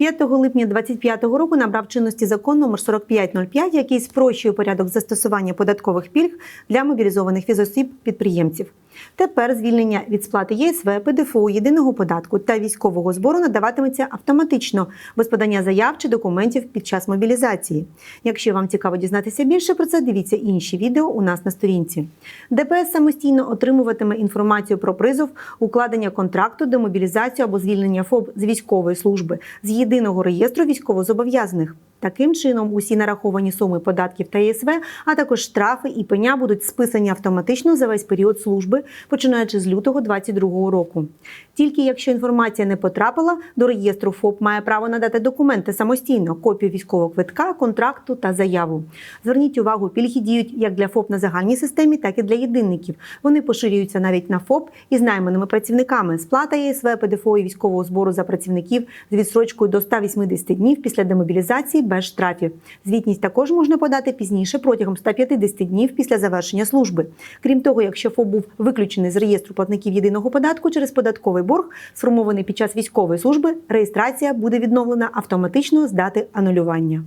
5 липня 2025 року набрав чинності закон номер 4505, який спрощує порядок застосування податкових пільг для мобілізованих фізосіб підприємців. Тепер звільнення від сплати ЄСВ, ПДФО, єдиного податку та військового збору надаватиметься автоматично без подання заяв чи документів під час мобілізації. Якщо вам цікаво дізнатися більше про це, дивіться інші відео у нас на сторінці. ДПС самостійно отримуватиме інформацію про призов, укладення контракту, демобілізацію або звільнення ФОБ з військової служби з єдиного реєстру військовозобов'язаних. Таким чином, усі нараховані суми податків та ЄСВ, а також штрафи і пеня будуть списані автоматично за весь період служби, починаючи з лютого 2022 року. Тільки якщо інформація не потрапила, до реєстру ФОП має право надати документи самостійно, копію військового квитка, контракту та заяву. Зверніть увагу, пільги діють як для ФОП на загальній системі, так і для єдинників. Вони поширюються навіть на ФОП із найманими працівниками. Сплата ЄСВ, ПДФО і військового збору за працівників з відсрочкою до 180 днів після демобілізації без штрафів. Звітність також можна подати пізніше протягом 150 днів після завершення служби. Крім того, якщо ФОП був виключений з реєстру платників єдиного податку через податковий борг, сформований під час військової служби, реєстрація буде відновлена автоматично з дати анулювання.